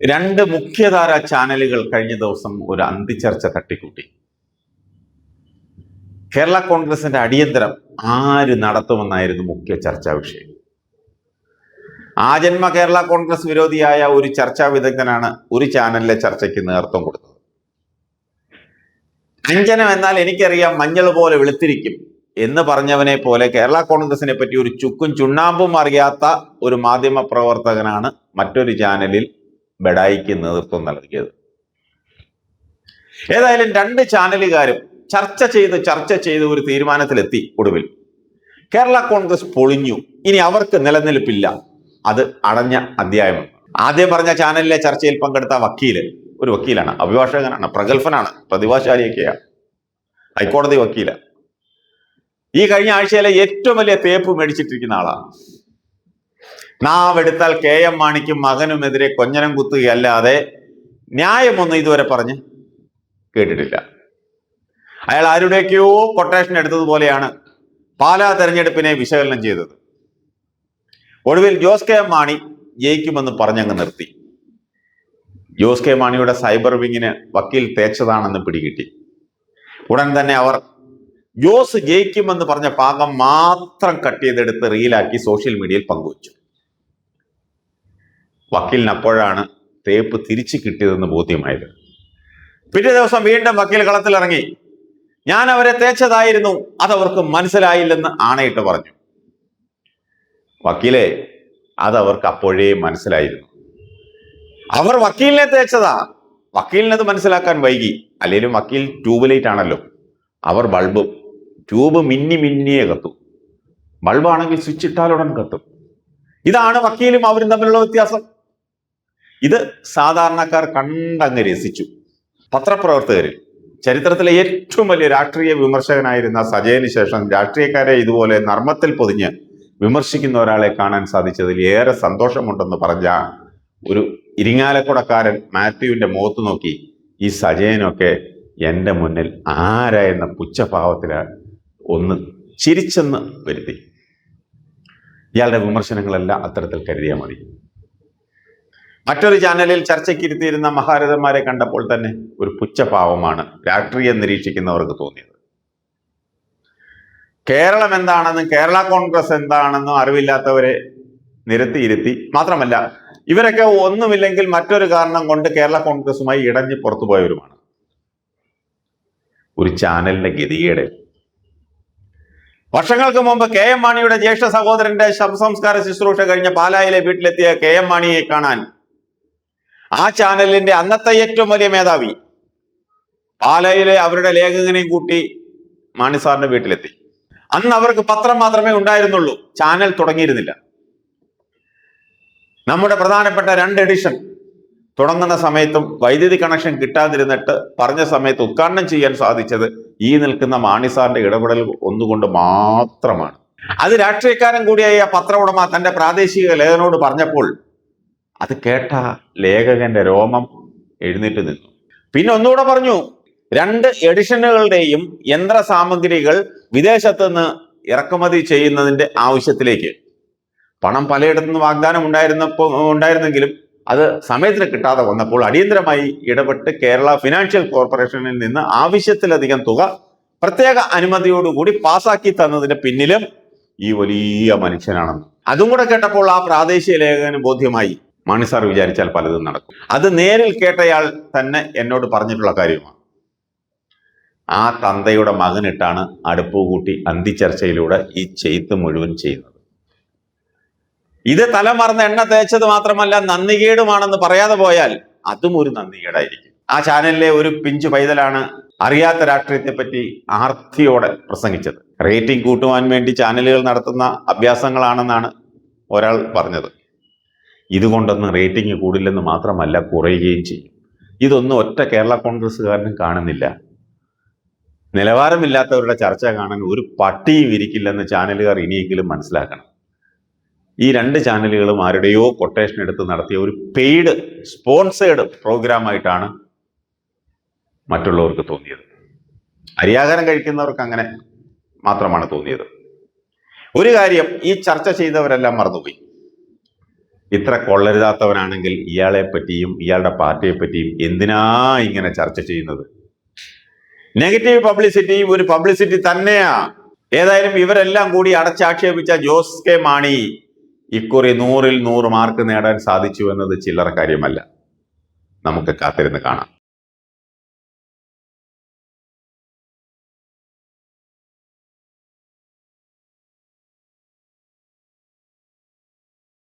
രണ്ട് മുഖ്യധാര ചാനലുകൾ കഴിഞ്ഞ ദിവസം ഒരു അന്തിച്ചർച്ച തട്ടിക്കൂട്ടി. കേരള കോൺഗ്രസിന്റെ അടിയന്തരം ആര് നടത്തുമെന്നായിരുന്നു മുഖ്യ ചർച്ചാ വിഷയം. ജന്മ കേരള കോൺഗ്രസ് വിരോധിയായ ഒരു ചർച്ചാ വിദഗ്ധനാണ് ഒരു ചാനലിലെ ചർച്ചയ്ക്ക് നേതൃത്വം കൊടുത്തത്. അഞ്ജനം എന്നാൽ എനിക്കറിയാം മഞ്ഞൾ പോലെ വെളുത്തിരിക്കും എന്ന് പറഞ്ഞവനെ പോലെ കേരള കോൺഗ്രസിനെ പറ്റി ഒരു ചുക്കും ചുണ്ണാമ്പും അറിയാത്ത ഒരു മാധ്യമ പ്രവർത്തകനാണ് മറ്റൊരു ചാനലിൽ ബഡായിക്ക് നേതൃത്വം നൽകിയത്. ഏതായാലും രണ്ട് ചാനലുകാരും ചർച്ച ചെയ്ത് ചർച്ച ചെയ്ത് ഒരു തീരുമാനത്തിലെത്തി ഒടുവിൽ. കേരള കോൺഗ്രസ് പൊളിഞ്ഞു. ഇനി അവർക്ക് നിലനിൽപ്പില്ല. അത് അടഞ്ഞ അധ്യായമാണ് ആദ്യം പറഞ്ഞ ചാനലിലെ ചർച്ചയിൽ പങ്കെടുത്ത വക്കീൽ ഒരു വക്കീലാണ് അഭിഭാഷകനാണ് പ്രഗത്ഭനാണ് പ്രതിഭാശാലിയൊക്കെയാണ് ഹൈക്കോടതി വക്കീല. ഈ കഴിഞ്ഞ ആഴ്ചയിലെ ഏറ്റവും വലിയ തേപ്പ് മേടിച്ചിട്ടിരിക്കുന്ന ആളാണ്. നാം എടുത്താൽ കെ എം മാണിക്കും മകനുമെതിരെ കൊഞ്ഞനം കുത്തുകയല്ലാതെ ന്യായമൊന്നും ഇതുവരെ പറഞ്ഞ് കേട്ടിട്ടില്ല. അയാൾ ആരുടെയൊക്കെയോ കൊട്ടേഷൻ എടുത്തതുപോലെയാണ് പാലാ തെരഞ്ഞെടുപ്പിനെ വിശകലനം ചെയ്തത്. ഒടുവിൽ ജോസ് കെ മാണി ജയിക്കുമെന്ന് പറഞ്ഞങ്ങ് നിർത്തി. ജോസ് കെ മാണിയുടെ സൈബർ വിങ്ങിന് വക്കീൽ തേച്ചതാണെന്ന് പിടികിട്ടി. ഉടൻ തന്നെ അവർ ജോസ് ജയിക്കുമെന്ന് പറഞ്ഞ ഭാഗം മാത്രം കട്ട് ചെയ്തെടുത്ത് റീലാക്കി സോഷ്യൽ മീഡിയയിൽ പങ്കുവച്ചു. വക്കീലിന് അപ്പോഴാണ് തേപ്പ് തിരിച്ചു കിട്ടിയതെന്ന് ബോധ്യമായത്. പിറ്റേ ദിവസം വീണ്ടും വക്കീൽ കളത്തിലിറങ്ങി. ഞാൻ അവരെ തേച്ചതായിരുന്നു അതവർക്ക് മനസ്സിലായില്ലെന്ന് ആണയിട്ട് പറഞ്ഞു. വക്കീലെ അതവർക്ക് അപ്പോഴേ മനസ്സിലായിരുന്നു. അവർ വക്കീലിനെ തേച്ചതാ. വക്കീലിനത് മനസ്സിലാക്കാൻ വൈകി. അല്ലെങ്കിലും വക്കീൽ ട്യൂബ് ലൈറ്റ് ആണല്ലോ അവർ ബൾബും ട്യൂബ് മിന്നി മിന്നിയെ കത്തും. ബൾബാണെങ്കിൽ സ്വിച്ച് ഇട്ടാലുടൻ കത്തും. ഇതാണ് വക്കീലും അവരും തമ്മിലുള്ള വ്യത്യാസം. ഇത് സാധാരണക്കാർ കണ്ടങ്ങ് രസിച്ചു. പത്രപ്രവർത്തകരിൽ. ചരിത്രത്തിലെ ഏറ്റവും വലിയ രാഷ്ട്രീയ വിമർശകനായിരുന്ന സജയന് ശേഷം രാഷ്ട്രീയക്കാരെ ഇതുപോലെ നർമ്മത്തിൽ പൊതിഞ്ഞ് വിമർശിക്കുന്ന ഒരാളെ കാണാൻ സാധിച്ചതിൽ ഏറെ സന്തോഷമുണ്ടെന്ന് പറഞ്ഞ ഒരു ഇരിങ്ങാലക്കുടക്കാരൻ മാത്യുവിന്റെ മുഖത്ത് നോക്കി ഈ സജയനൊക്കെ എന്റെ മുന്നിൽ ആരാ എന്ന പുച്ഛഭാവത്തിലാണ് ഒന്ന് ചിരിച്ചെന്ന് വരുത്തി. ഇയാളുടെ വിമർശനങ്ങളെല്ലാം അത്തരത്തിൽ കരുതിയാൽ മതി. മറ്റൊരു ചാനലിൽ ചർച്ചയ്ക്കിരുത്തിയിരുന്ന മഹാരഥന്മാരെ കണ്ടപ്പോൾ തന്നെ ഒരു പുച്ഛഭാവമാണ് രാഷ്ട്രീയം നിരീക്ഷിക്കുന്നവർക്ക് തോന്നിയത്. കേരളം എന്താണെന്നും കേരള കോൺഗ്രസ് എന്താണെന്നും അറിവില്ലാത്തവരെ നിരത്തിയിരുത്തി മാത്രമല്ല ഇവരൊക്കെ ഒന്നുമില്ലെങ്കിൽ മറ്റൊരു കാരണം കൊണ്ട് കേരള കോൺഗ്രസുമായി ഇടഞ്ഞ് പുറത്തുപോയവരുമാണ് ഒരു ചാനലിന്റെ ഗതികേട്. വർഷങ്ങൾക്ക് മുമ്പ് കെ എം മാണിയുടെ ജ്യേഷ്ഠ സഹോദരന്റെ ശവസംസ്കാര ശുശ്രൂഷ കഴിഞ്ഞ പാലായിലെ വീട്ടിലെത്തിയ കെ എം മാണിയെ കാണാൻ ആ ചാനലിന്റെ അന്നത്തെ ഏറ്റവും വലിയ മേധാവി പാലയിലെ അവരുടെ ലേഖകനെയും കൂട്ടി മാണി സാറിന്റെ വീട്ടിലെത്തി. അന്ന് അവർക്ക് പത്രം മാത്രമേ ഉണ്ടായിരുന്നുള്ളൂ. ചാനൽ തുടങ്ങിയിരുന്നില്ല. നമ്മുടെ പ്രധാനപ്പെട്ട രണ്ട് എഡിഷൻ തുടങ്ങുന്ന സമയത്തും വൈദ്യുതി കണക്ഷൻ കിട്ടാതിരുന്നിട്ട് പറഞ്ഞ സമയത്ത് ഉദ്ഘാടനം ചെയ്യാൻ സാധിച്ചത് ഈ നിൽക്കുന്ന മാണി സാറിന്റെ ഇടപെടൽ ഒന്നുകൊണ്ട് മാത്രമാണ്. അത് രാഷ്ട്രീയക്കാരൻ കൂടിയായ പത്ര ഉടമ തന്റെ പ്രാദേശിക ലേഖനോട് പറഞ്ഞപ്പോൾ അത് കേട്ട ലേഖകന്റെ രോമം എഴുന്നേറ്റ് നിന്നു. പിന്നെ ഒന്നുകൂടെ പറഞ്ഞു രണ്ട് എഡിഷനുകളുടെയും യന്ത്ര സാമഗ്രികൾ വിദേശത്ത് നിന്ന് ഇറക്കുമതി ചെയ്യുന്നതിന്റെ ആവശ്യത്തിലേക്ക്. പണം പലയിടത്തു നിന്ന് വാഗ്ദാനം ഉണ്ടായിരുന്നപ്പോൾ ഉണ്ടായിരുന്നെങ്കിലും അത് സമയത്തിന് കിട്ടാതെ വന്നപ്പോൾ അടിയന്തരമായി ഇടപെട്ട് കേരള ഫിനാൻഷ്യൽ കോർപ്പറേഷനിൽ നിന്ന് ആവശ്യത്തിലധികം തുക പ്രത്യേക അനുമതിയോടുകൂടി പാസാക്കി തന്നതിന് പിന്നിലും ഈ വലിയ മനുഷ്യനാണെന്ന്. അതും കൂടെ കേട്ടപ്പോൾ ആ പ്രാദേശിക ലേഖകന് ബോധ്യമായി മാണി സാർ വിചാരിച്ചാൽ പലതും നടക്കും. അത് നേരിൽ കേട്ടയാൾ തന്നെ എന്നോട് പറഞ്ഞിട്ടുള്ള കാര്യമാണ്. ആ തന്തയുടെ മകനിട്ടാണ് അടുപ്പ് കൂട്ടി അന്തിച്ചർച്ചയിലൂടെ ഈ ചെയ്ത്ത് മുഴുവൻ ചെയ്യുന്നത്. ഇത് തലമറന്ന് എണ്ണ തേച്ചത് മാത്രമല്ല നന്ദികേടുമാണെന്ന് പറയാതെ പോയാൽ അതും ഒരു നന്ദികേടായിരിക്കും. ആ ചാനലിലെ ഒരു പിഞ്ച് പൈതലാണ് അറിയാത്ത രാഷ്ട്രീയത്തെ പറ്റി ആർത്തിയോടെ പ്രസംഗിച്ചത്. റേറ്റിംഗ് കൂട്ടുവാൻ വേണ്ടി ചാനലുകൾ നടത്തുന്ന അഭ്യാസങ്ങളാണെന്നാണ് ഒരാൾ പറഞ്ഞത്. ഇതുകൊണ്ടൊന്നും റേറ്റിംഗ് കൂടില്ലെന്ന് മാത്രമല്ല കുറയുകയും ചെയ്യും. ഇതൊന്നും ഒറ്റ കേരള കോൺഗ്രസ്സുകാരനും കാണുന്നില്ല. നിലവാരമില്ലാത്തവരുടെ ചർച്ച കാണാൻ ഒരു പട്ടിയും ഇരിക്കില്ലെന്ന് ചാനലുകാർ ഇനിയെങ്കിലും മനസ്സിലാക്കണം. ഈ രണ്ട് ചാനലുകളും ആരുടെയോ കൊട്ടേഷൻ എടുത്ത് നടത്തിയ ഒരു പെയ്ഡ് സ്പോൺസേഡ് പ്രോഗ്രാമായിട്ടാണ് മറ്റുള്ളവർക്ക് തോന്നിയത്. അരിയാഹാരം കഴിക്കുന്നവർക്ക് അങ്ങനെ മാത്രമാണ് തോന്നിയത്. ഒരു കാര്യം ഈ ചർച്ച ചെയ്തവരെല്ലാം മറന്നുപോയി. ഇത്ര കൊള്ളരുതാത്തവനാണെങ്കിൽ ഇയാളെ പറ്റിയും ഇയാളുടെ പാർട്ടിയെ പറ്റിയും എന്തിനാ ഇങ്ങനെ ചർച്ച ചെയ്യുന്നത്? നെഗറ്റീവ് പബ്ലിസിറ്റി ഒരു പബ്ലിസിറ്റി തന്നെയാ. ഏതായാലും ഇവരെല്ലാം കൂടി അടച്ചാക്ഷേപിച്ച ജോസ് കെ മാണി ഇക്കുറി നൂറിൽ നൂറ് മാർക്ക് നേടാൻ സാധിച്ചു എന്നത് ചില്ലറ കാര്യമല്ല. നമുക്ക് കാത്തിരുന്ന് കാണാം.